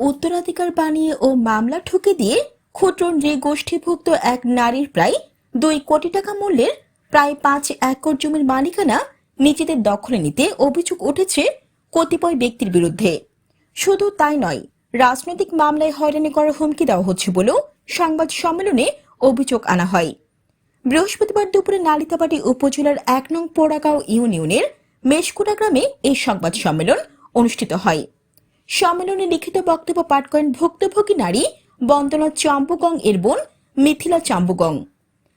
উত্তরাধিকার বানিয়ে ও মামলা ঠুকে দিয়ে ক্ষুদ্র নৃগোষ্ঠীভুক্ত এক নারীর প্রায় দুই কোটি টাকা মূল্যের প্রায় পাঁচ একর জমির মালিকানা নিজেদের দখলে নিতে অভিযোগ উঠেছে কতিপয় ব্যক্তির বিরুদ্ধে। শুধু তাই নয়, রাজনৈতিক মামলায় হয়রানি করার হুমকি দেওয়া হচ্ছে বলেও সংবাদ সম্মেলনে অভিযোগ আনা হয়। বৃহস্পতিবার দুপুরে নালিতাবাড়ি উপজেলার এক নং পোড়াগাঁও ইউনিয়নের মেশকুড়া গ্রামে এই সংবাদ সম্মেলন অনুষ্ঠিত হয়। সম্মেলনে লিখিত বক্তব্য পাঠ করেন ভুক্তভোগী নারী বন্দনা চাম্বুগং এর বোন মিথিলা চাম্বুগং।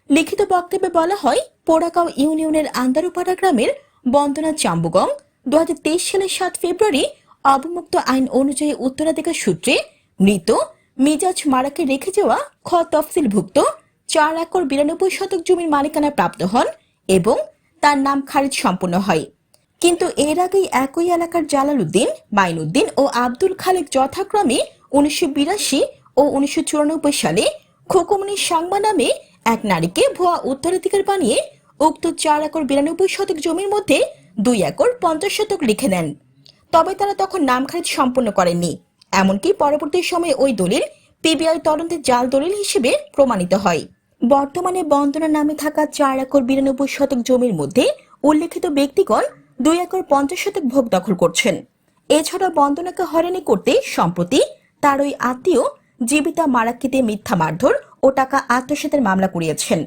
লিখিত বক্তব্যে বলা হয়, পোড়াগাঁও ইউনিয়নের আন্দারুপাড়া গ্রামের বন্দনা চাম্বুগং দু হাজার তেইশ সালের সাত ফেব্রুয়ারি অবমুক্ত আইন অনুযায়ী উত্তরাধিকার সূত্রে মৃত, মিজাজ মারাকে রেখে যাওয়া খ তফসিলভুক্ত, চার একর বিরানব্বই শতক জমির মালিকানা প্রাপ্ত হন এবং তার নাম খারিজ সম্পন্ন হয়। কিন্তু এর আগেই একই এলাকার জালাল উদ্দিন মাইনুদ্দিন ও আব্দুল খালেক যথাক্রমে উনিশশো বিরাশি ও উনিশশো চুরানব্বই সালে খোকমনি সাংমা নামে এক নারীকে ভুয়া উত্তরাধিকার বানিয়ে উক্ত চার একর বিরানব্বই শতক জমির মধ্যে দুই একর পঞ্চাশ শতক লিখে দেন তবে তারা তখন নাম খারিজ সম্পন্ন করেননি। এমনকি পরবর্তী সময়ে ওই দলিল পিবিআই তদন্তের জাল দলিল হিসেবে প্রমাণিত হয়। বর্তমানে বন্দনা নামে থাকা চার একর বিরানব্বই শতক জমির মধ্যে উল্লেখিত ব্যক্তিগণ দুই একর পঞ্চাশ শতক ভোগ দখল করছেন। এছাড়া বন্দনাকে হয়রানি করতে সম্প্রতি তার ওই আত্মীয় জীবিতা মারাক্কিতে মিথ্যা মারধর ও টাকা আত্মসাতের মামলা করিয়েছেন